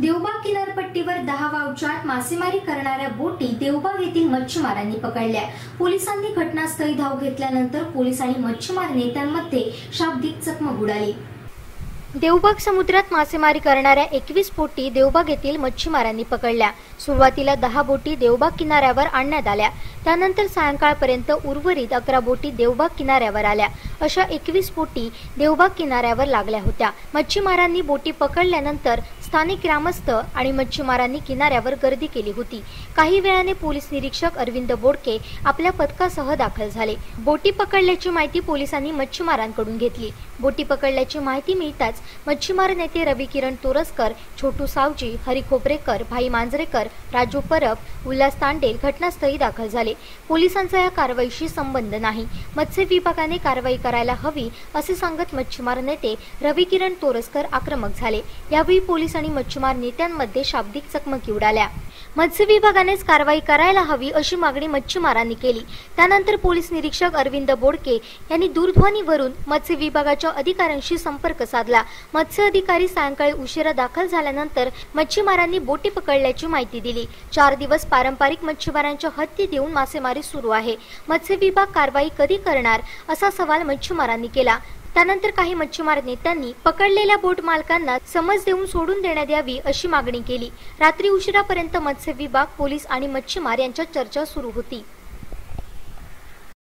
देवबाग किनारपट्टीवर दहा वावच्यात मासेमारी करणाऱ्या बोटी देवबाग येथील मच्छीमारांनी पकडल्या. पोलिसांनी घटनास्थळी धाव घेतल्यानंतर पोलीस आणि मच्छीमार नेत्यांमध्ये शाब्दिक चकमक उडाली. देवबाग समुद्रात मासेमारी करणाऱ्या एकवीस बोटी देवबाग येथील मच्छीमारांनी पकडल्या. सुरुवातीला दहा बोटी देवबाग किनाऱ्यावर आणण्यात आल्या. त्यानंतर सायंकाळपर्यंत उर्वरित अकरा बोटी देवबाग किनाऱ्यावर आल्या. अशा एकवीस बोटी देवबाग किनाऱ्यावर लागल्या होत्या. मच्छीमारांनी बोटी पकडल्यानंतर स्थानिक ग्रामस्थ आणि मच्छीमारांनी किनाऱ्यावर गर्दी केली होती. काही वेळाने पोलीस निरीक्षक अरविंद बोडके आपल्या पथकासह दाखल झाले. बोटी पकडल्याची माहिती पोलिसांनी मच्छीमारांकडून घेतली. बोटी पकडल्याची माहिती मिळताच मच्छीमार नेते रवी किरण तोरसकर छोटू सावजी हरी खोबरेकर भाई मांजरेकर राजू परब उल्हास तांडेल घटनास्थळी दाखल झाले. पोलिसांचा या कारवाईशी संबंध नाही. मत्स्य विभागाने कारवाई करायला हवी असे सांगत मच्छीमार नेते रवी किरण तोरसकर आक्रमक झाले. यावेळी पोलिसांनी आणि मच्छीमार नेत्यांमध्ये शाब्दिक चकमकी उडाल्या मत्स्य विभागानेच कारवाई करायला हवी अशी मागणी मच्छीमारांनी केली. त्यानंतर पोलीस निरीक्षक अरविंद बोडके यांनी दूरध्वनीवरून मत्स्य विभागाच्या अधिकाऱ्यांशी संपर्क साधला. मत्स्य अधिकारी सायंकाळी उशिरा दाखल झाल्यानंतर मच्छीमारांनी बोटी पकडल्याची माहिती दिली. चार दिवस पारंपरिक मच्छीमारांच्या हत्ती देऊन मासेमारी सुरू आहे. मत्स्य विभाग कारवाई कधी करणार असा सवाल मच्छीमारांनी केला. त्यानंतर काही मच्छीमार नेत्यांनी पकडलेल्या बोट मालकांना समज देऊन सोडून देण्यात यावी अशी मागणी केली रात्री उशिरापर्यंत मत्स्य विभाग पोलीस आणि मच्छीमार यांच्यात चर्चा सुरू होती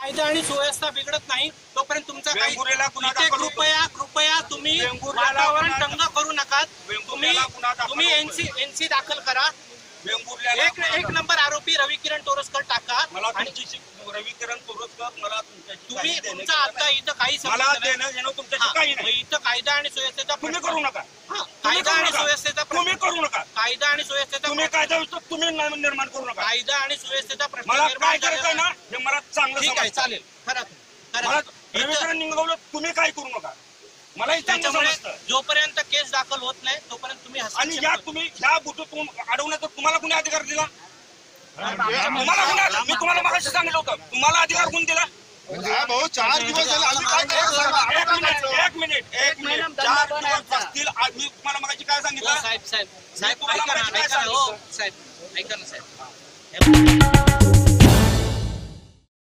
कायदा आणि सुव्यवस्था बिघडत नाही तोपर्यंत तुमचा काही. कृपया कृपया तुम्ही वातावरण तंग करू नका तुम्ही तुम्ही. एनसी एनसी दाखल करा एक एक नंबर आरोपी रवी किरण तोरसकर टाका मला तुमची रवी किरण तोरसकर मला तुम्ही तुमचा आता. इथं काही मला संबंध नाही. देणं घेणं तुमच्याशी काही मग नाही इथं कायदा आणि सुव्यवस्थेचा तुम्ही करू नका कायदा आणि. सुव्यवस्थेचा तुम्ही करू नका कायदा आणि सुव्यवस्थेचा तुम्ही कायदा तुम्ही निर्माण करू नका कायदा आणि सुव्यवस्थेचा प्रश्न मला काय करायचं ना. हे मला चांगलं ठीक आहे. चालेल. मला इथं- रवी किरण निंगवलं तुम्ही काय करू नका त्याच्यामुळे समजतं जोपर्यंत दाखल होत नाही तोपर्यंत तुम्ही आणि या. तुम्ही ह्या बुथून अडवण्याचा तुम्हाला कुणी अधिकार दिला? तुम्हाला कुणी अधिकार- मी तुम्हाला मगाशी सांगितलं होतं. तुम्हाला अधिकार कोण दिला? हा भाऊ चार दिवस झाले आम्ही काय करायचं? एक मिनिट एक मिनिट एक मिनिट. चार दिवस बसतील आज मी तुम्हाला मगाशी काय हो, सांगितलं साहेब साहेब साहेब ऐका ना ना हो सांगितलं? साहेब ऐका ना साहेब.